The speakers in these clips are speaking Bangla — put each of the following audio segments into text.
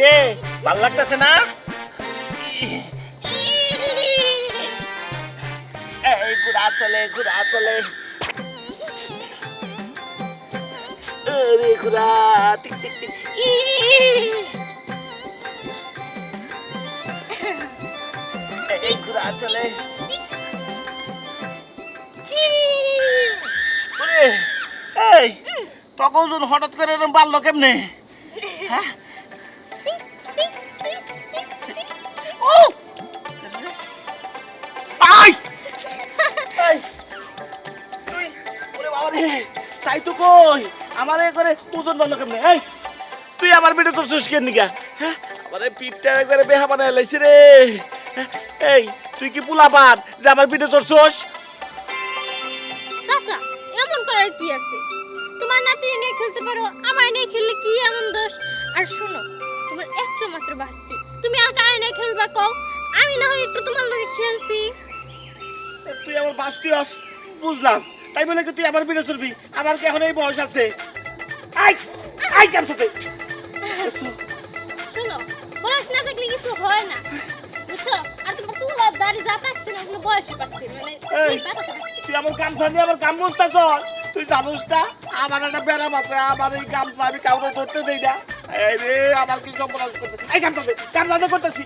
কিরে ভালো লাগতেছে না? এই চলে চলে। চলে। তখন হঠাৎ করে এরকম বাড়লো কেমনে? হ্যাঁ? চাই তো কই? আমার এ করে ওজন বাড়লো কেমনে? এই তুই আমার পিঠে তোর সুস কেন নিকা হ্যাঁ? আমার পিঠটা একবারে বেহা বানায় লাইছি রে। হ্যাঁ, এই তুই কি পুলা পান যে আমার পিঠে তোর সোস চাচা এমন করার কি আছে? তোমার নাতি নিয়ে খেলতে পারো আমার নিয়ে খেললে কি এমন দোষ? আর শোনো তোমার একটু মাত্র বাস্তি। তুমি আর কারে নিয়ে খেলবা কও? আমি না হয় একটু তোমার লগে খেলছি। তুই আমার বাসটি আস বুঝলাম। তাই বলে কি তুই আমার পিঠে চলবি আমার কি এখন এই বয়স আছে আই আই কেমন সাথে শোনো বয়স না থাকলে কিছু হয় না বুঝছ আর তোমার দাড়ি যা পাকছে না ওগুলো বয়সে পাকছে মানে। তুই আমার গামছা নিয়ে আমার বুঝতে চল তুই জানিস না আমার একটা ব্যারাম আছে আমার এই গামছা আমি কাউকে ধরতে দেই না এই রে আমার কি সম্পর্ক করতে এই গামছা দে গামছা দে করতেছি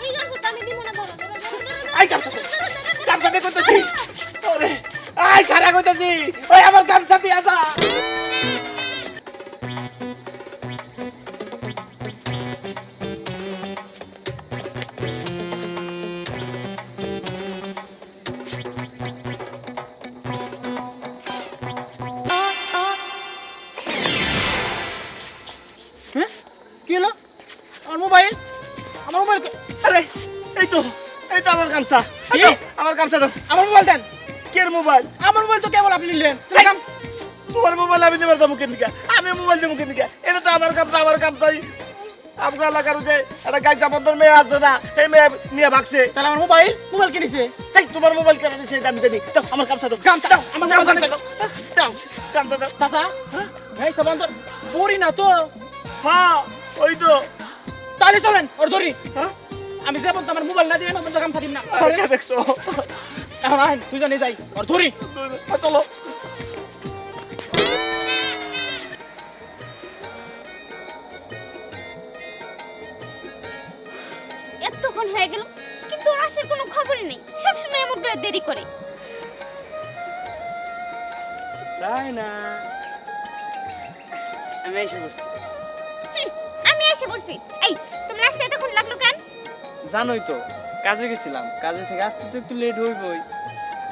এই গামছা তো আমি দিব না ধরো ধরো ধরো এই গামছা দে। গামছা দে করতেছি ওরে আই খারাপ করতেছি। ওই আমার গামছা দিয়ে আসা হ্যাঁ? কি হলো? আমার মোবাইল? আমার মোবাইল আরে এই তো এই তো আমার গামছা। আমার গামছা দাও। কের মোবাইল? আমার মোবাইল তো কেবল আপনি নিলেন। তোমার মোবাইল আমি নেবার দাম দিকে? আমি মোবাইল মুখে দিকে? এটা তো আমার গামছা আমার গামছাই আপনার এলাকার যে একটা গাইজা বন্ধর মেয়ে আছে না এই মেয়ে নিয়ে ভাগছে। তাহলে আমার মোবাইল? মোবাইল কিনেছে এই তোমার মোবাইল কেন এটা আমি জানি। দাও আমার গামছা দাও। গামছা দাও, আমার গামছা দাও। দাও গামছা দাও। চাচা ভাই সাবান্তর পড়ি না তো। হ্যাঁ ওই তো। তাহলে চলেন ওর ধরি হ্যাঁ? আমি যে বলতো আমার মোবাইল না দিবেন ওর গামছা দিন না। দেখছ? এখন আহেন দুজনে যাই ওর ধরি। চলো। এতক্ষণ হয়ে গেল কিন্তু ওর আসার কোনো খবরই নেই। সবসময় এমন করে দেরি করে। তাই না? আমি এসে বসছি। আমি এসে বসছি। এই তোমরা আসতে এতক্ষণ লাগল কেন? জানোই তো কাজে গেছিলাম। কাজে থেকে আসতে তো একটু লেট হইবই।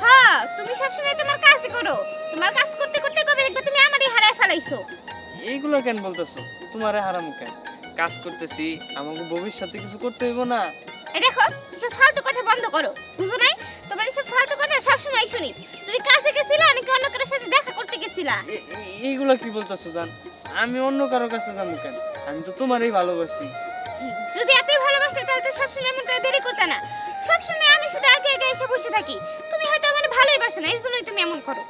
হ্যাঁ তুমি সবসময় তোমার কাজই করো। তোমার কাজ করতে করতে কবে দেখবে তুমি আমারই হারায় ফেলাইছো? এইগুলো কেন বলতেছো? তোমারে হারামু কেন? কাজ করতেছি আমাকে ভবিষ্যতে কিছু করতে হইব না। এই দেখো এসব ফালতু কথা বন্ধ করো বুঝো নাই? তোমার এসব ফালতু কথা সবসময় শুনি। তুমি কাজে গেছিলা নাকি অন্য কারোর সাথে দেখা করতে গেছিলা? এইগুলো কি বলতেছো জান? আমি অন্য কারও কাছে যাব কেন? আমি তো তোমারই ভালোবাসি। যদি এতই ভালোবাসতে তাহলে তো সবসময় এমন করে দেরি করতে না। সবসময় আমি শুধু আগে আগে এসে বসে থাকি। তুমি হয়তো আমার ভালোই বাসো না এর জন্যই তুমি এমন করো।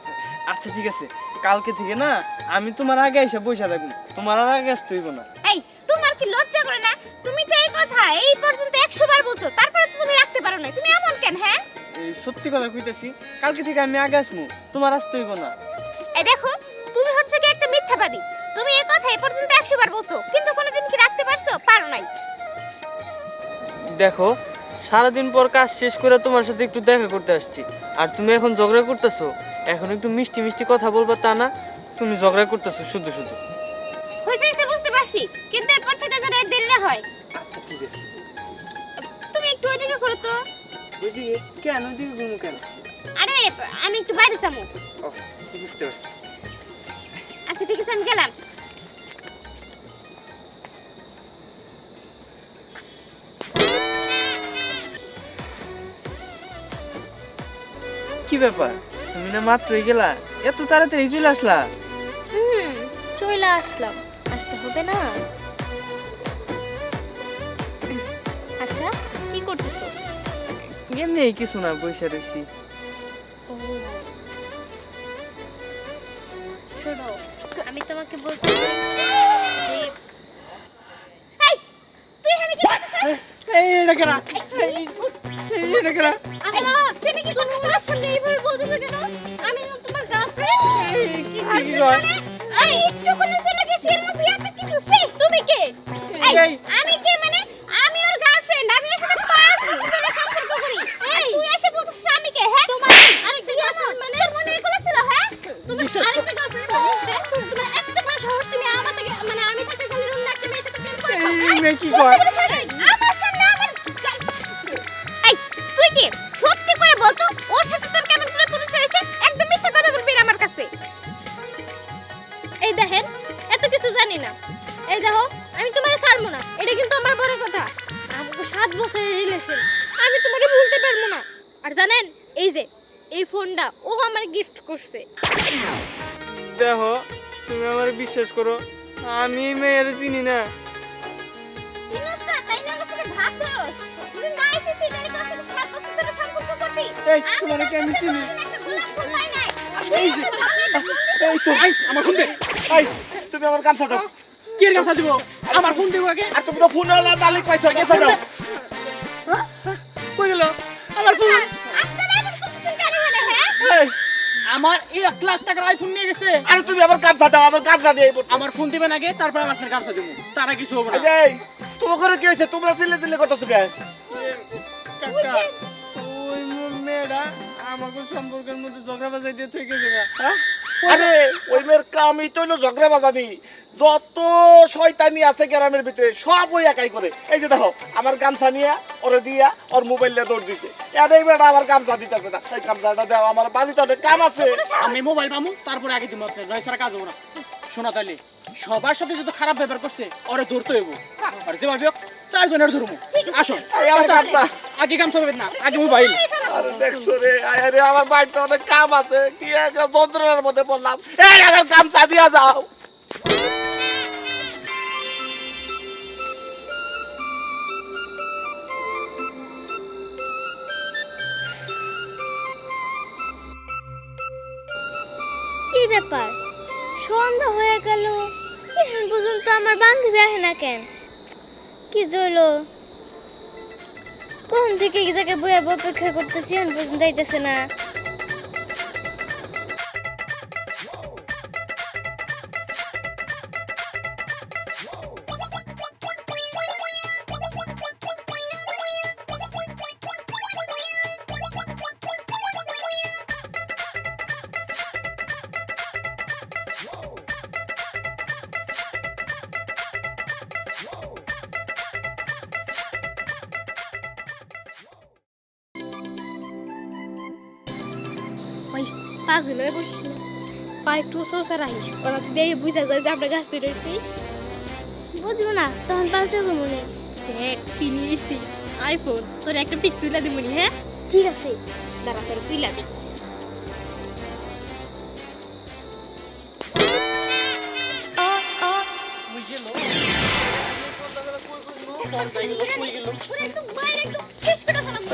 আচ্ছা ঠিক আছে। কালকে থেকে না আমি তোমার আগে এসে বসে থাকব। তোমার আর আগে আসতে হইব না। এই তোমার কি লজ্জা করে না? তুমি তো এই কথা এই পর্যন্ত একশো বার বলছো। তারপরে তো তুমি রাখতে পারো না। তুমি এমন কেন হ্যাঁ? সত্যি কথা কইতেছি কালকে থেকে আমি আগে আসব। তোমার আসতে হইব না। এই দেখো তুমি হচ্ছে কি একটা মিথ্যাবাদী। তুমি এই কথা এই পর্যন্ত একশো বার বলছো। কিন্তু দেখো সারাদিন পর কাজ শেষ করে তোমার সাথে একটু দেখা করতে আসছি। আর তুমি এখন ঝগড়া করতেছো এখন একটু মিষ্টি মিষ্টি কথা বলবা তা না তুমি ঝগড়া করতেছো শুধু শুধু। হয়েছে হয়েছে বুঝতে পারছি কিন্তু এরপর থেকে যেন আর দেরি না হয়। আচ্ছা ঠিক আছে। তুমি একটু ওইদিকে করো তো। ওইদিকে? কেন? ওইদিকে ঘুমো কেন? আরে আমি একটু বাইরে যাব। বুঝতে পারছি। আচ্ছা ঠিক আছে আমি গেলাম। কি ব্যাপার তুমি না মাত্রই গেলা এত তাড়াতাড়ি চলে আসলা হুম চলে আসলাম আসতে হবে না আচ্ছা কি করতেছো এমনি কিছু না বসে রয়েছি ও শোনো আমি তোমাকে বলতে এই এই এটা তুমি কি তুমি আমার সামনে এইভাবে বলতেছো কেন? আমি না তোমার গার্লফ্রেন্ড কি কি কয় এই একটু করে চলে গেছি। এর মধ্যে কিছু সে তুমি কে? এই আমি কে মানে? আমি ওর গার্লফ্রেন্ড আমি এর সাথে পাঁচ বছর ধরে সম্পর্ক করি? এই। তুই এসে বলছিস আমি কে হ্যাঁ? তোমার আরেকটা গার্লফ্রেন্ড মানে? তোর মনে এগুলো ছিল হ্যাঁ? তোমার আরেকটা গার্লফ্রেন্ড হ্যাঁ? তোমার এত বড় সাহস তুমি আমার থেকে মানে আমি থাকতে গেলে অন্য একটা মেয়ের সাথে প্রেম করছ এই মেয়ে কি কয়? আর জানেন এই যে এই ফোনটা ও আমার গিফট করছে। দেখো তুমি আমার বিশ্বাস করো আমি এই মেয়ের চিনি না। এই তোমার কি আমি চিনি? এই যে এই তো আমার ফোন দে। এই তুমি আমার গামছা দাও। কি গামছা দিব? আমার ফোন দেবো আগে? আর তুমি তো ফোন পাইছো গামছা দাও। কই গেল? আমার ফোন হ্যাঁ এই, এক লাখ টাকার আইফোন নিয়ে গেছে আরে তুমি আমার কাজ ফাটাও আমার কাজ ফাটিয়ে আমার ফোন দিবেন আগে তারপর আমি আপনার গামছা দেবো তারা কিছু হবে না এই, তোমার করে কি হয়েছে তোমরা চিল্লে চিল্লে কথা শুনে কাকা ওই মো- আমাকে সম্পর্কের মধ্যে ঝগড়া বাজাই দিয়ে থেকে যাবে। হ্যাঁ? আরে ওই মেয়ের কামই তো হলো ঝগড়া বাজানি। যত শয়তানি আছে গ্রামের ভিতরে সব ওই একাই করে। এই যে দেখো আমার গামছা নিয়ে ওরে দিয়া ওর মোবাইল দিয়ে দৌড় দিছে। এটাই বেটা আমার গামছা দিতেছে না। এই গামছাটা দাও আমার বাড়িতে অনেক কাম আছে। আমি মোবাইল পাবো তারপরে আগে দিব আপনার নয় কাজ হব না। শোনা তাহলে সবার সাথে যত খারাপ ব্যবহার করছে ওরে ধরতে হইব। আর যে ভাবি চারজনের ধরবো আসুন এই আমার গামছা আগে কাম চলবে না আগে মোবাইল। আরে দেখছ রে আরে আমার বাড়িতে অনেক কাম আছে। কি একটা যন্ত্রণার মধ্যে পড়লাম। এই আমার গামছা দিয়া যাও। সন্ধ্যা হয়ে গেল। এখন পর্যন্ত আমার বান্ধবী আসে না কেন? কি জল কোন থেকে জায়গায় বয়ে অপেক্ষা করতেছি, এখন পর্যন্ত আইতেছে না। পা ঝুলে বসিস না পা একটু সৌসা রাখিস ওরা যদি এই বুঝা যায় যে আমরা গাছ তৈরি করি বুঝব না তখন পা চলবো মনে দেখ কি নিয়ে এসছি আইফোন তোর একটা পিক তুলে দিব নি হ্যাঁ? ঠিক আছে। দাঁড়া তোর তুইলা দি।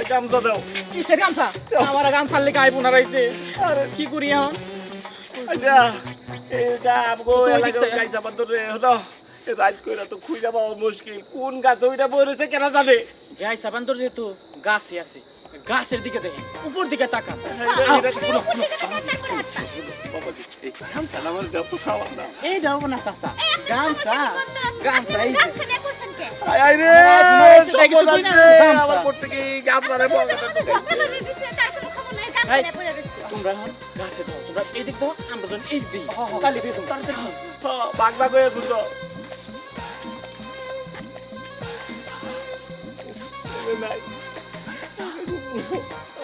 ওই গামছা দাও। কিসের গামছা? আমার গামছার লেগে আইফোন হারাইছে আরে। কি করি এখন? আচ্ছা এই গাম গো তো ওই এলাকা দিকটা- গাইছা রে হলো। এই রাজ কইরা তো খুইরা পাওয়া মুশকিল। কোন গাছ ওইটা বই রয়েছে কেন জানে? গাই সাবান্তর যেহেতু গাছই আছে গাছের দিকে দেখেন উপর দিকে তাকা এইটা- এইটা বাবাজি, এই আমার দাও। না। চাচা। গামছা গামছা এই। আয় রে। আমার কি তোমরা গাছে দাও তোমরা এই দিক দাও আমরা যখন এই দিই দিয়ে তাড়াতাড়ি। হ্যাঁ, বাগ বাগ হয়ে ঘুরতো।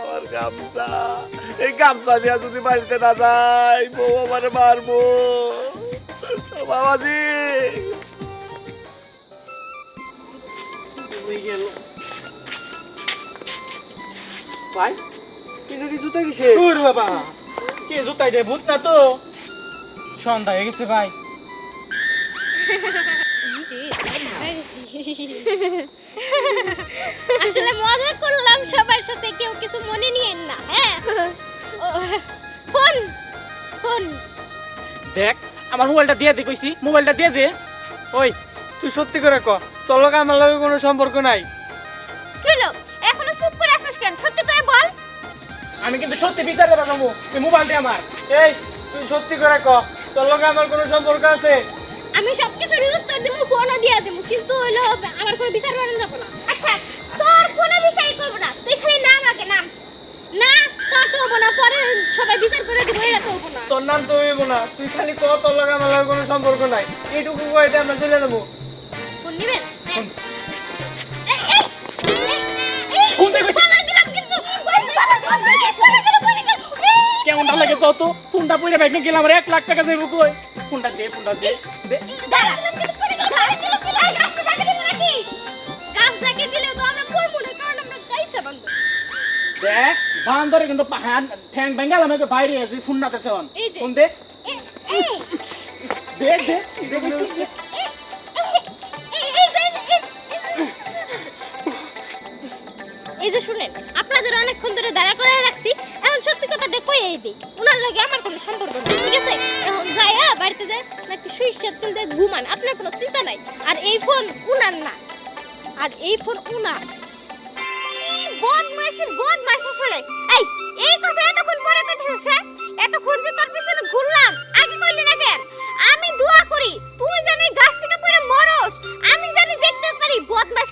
আমার গামছা। এই গামছা নিয়ে যদি বাড়িতে না যাই বউ আমার মারবো। বাবাজি। হয়ে গেল। ভাই কিন্তু জুতা কিসে ওরে বাবা কে জুতাই দে ভূত না তো? সন্ধ্যা হয়ে গেছে ভাই। আসলে মজা করলাম সবার সাথে কেউ কিছু মনে নিয়েন না হ্যাঁ? Phone phone. দেখ আমার মোবাইলটা দিয়ে দে কইছি মোবাইলটা দিয়ে দে। ওই তুই সত্যি করে ক। তোর আমার লগে কোনো সম্পর্ক নাই। কি লোক এখনও চুপ করে আসিস কেন? সত্যি করে বল। আমি কিন্তু সত্যি বিচার দেবা সম্ভব এই মোবাইলটা আমার। এই তুই সত্যি করে ক তোর আমার কোনো সম্পর্ক আছে? আমি সব কিছু কিন্তু হলো আমার কোনো বিচার বানান না। আচ্ছা তোর কোনো বিচারই করব না। তুই খালি নাম আগে নাম। না তা তো না পরে সবাই বিচার করে দিব তো তোর নাম তো হইব না তুই খালি ক তোর লগে আমার কোনো সম্পর্ক নাই। এইটুকু কইতে আমরা চলে যাব। ফোন কেমনটা লাগে কত ফোনটা পইরা ব্যাগে গেলাম আর এক লাখ টাকা যাইব কই? ফোনটা দে ফোনটা দে কিন্তু পড়ে দিব দেখ বান্দরে কিন্তু ঠ্যাং বেঙ্গালাম একে বাইরে আছে ফোন না। ফোন দে। অনেকক্ষণ ধরে দাঁড়া করে রাখছি, এখন সত্যি কথাটা কইয়ে দিই। উনার লাগে আমার কোনো সম্পর্ক নেই, ঠিক আছে? এখন যাইয়া বাড়িতে যায়, নাকি সরিষার তেল দিয়ে ঘুমান, আপনার কোনো চিন্তা নাই। আর এই ফোন উনার না। আর এই ফোন উনার। বদমাইশ আসলে। এই এই কথা এতক্ষণ পরে? এতক্ষণ যে তোর পিছনে ঘুরলাম, আগে কইলি না কেন? আমি দোয়া করি, তুই জানি গাছ থেকে পড়ে মরস, আমি জানি দেখতে পারি বদমাইশ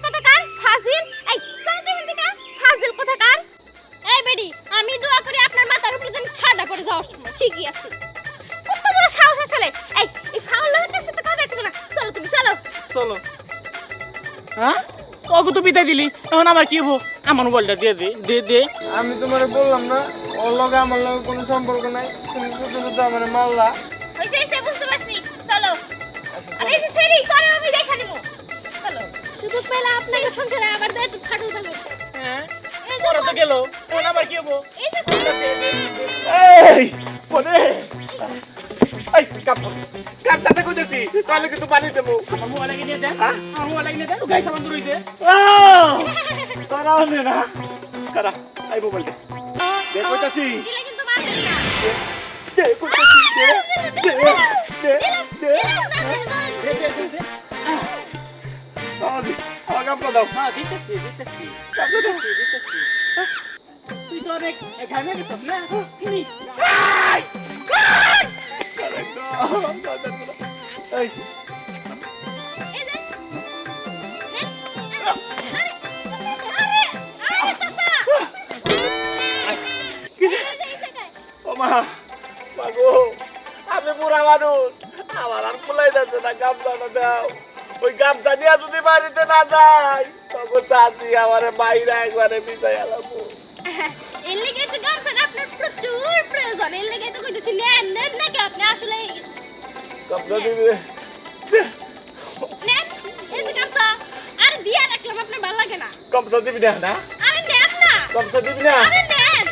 পড়ে যাওয়ার সময়। ঠিকই আছে। কত বড় সাহস আসলে এই এই ফাউল লোকের সাথে কথা দেখতে না চলো তুমি চলো। চলো। হ্যাঁ? ওকে তো বিদায় দিলি। এখন আমার কি হব? আমার মোবাইলটা দিয়ে দে দে দে। আমি তোমারে বললাম না ওর লগে আমার লগে কোনো সম্পর্ক নাই। তুমি শুধু শুধু আমার মারলা। হইছে হইছে বুঝতে পারছি। চলো। আরে এই সেরি চলো আমি দেখা নিমু চলো। শুধু পেলা আপনাকে সংসারে আবার একটু ফাটল যে ওরা তো গেল। এখন আমার কি হব? এই বনে এই কাপ কাপ সাথে কইতেছি তাহলে কিন্তু পানি দেবো। আমার মোবাইল নিয়ে দে। হ্যাঁ? নিয়ে দে। গাইছা বন্ধ রইছে তারা আনে না। কারা? এই মোবাইল দে দে কইতাছি। দিলে কিন্তু মারবেন না। দে কইতাছি। দে দে দে দে দে দে। আমার কাপড় দাও হ্যাঁ দিতেছি দিতেছি কাপড় দিতেছি দিতেছি তুই তো অনেক ঘামে গেছিস না ফিনিশ এই মা মাগো আমি বুড়া মানুষ আমার আর কুলাই যাচ্ছে না গামছাটা দাও ওই গামছা নিয়ে যদি বাড়িতে না যাই তখন চাচি আমার বাইরে একবারে মিশাই আলাবো এর লেগে তো গামছাটা আপনার প্রচুর প্রয়োজন। এর লেগে তো কইতেছি নেন নেন নাকি আপনি আসলে গামছা দিবে নেন এই যে গামছা। আরে দিয়া রাখলাম আপনার ভালো লাগে না। গামছা দিবি না না? আরে নেন না। গামছা দিবি না? আরে নেন।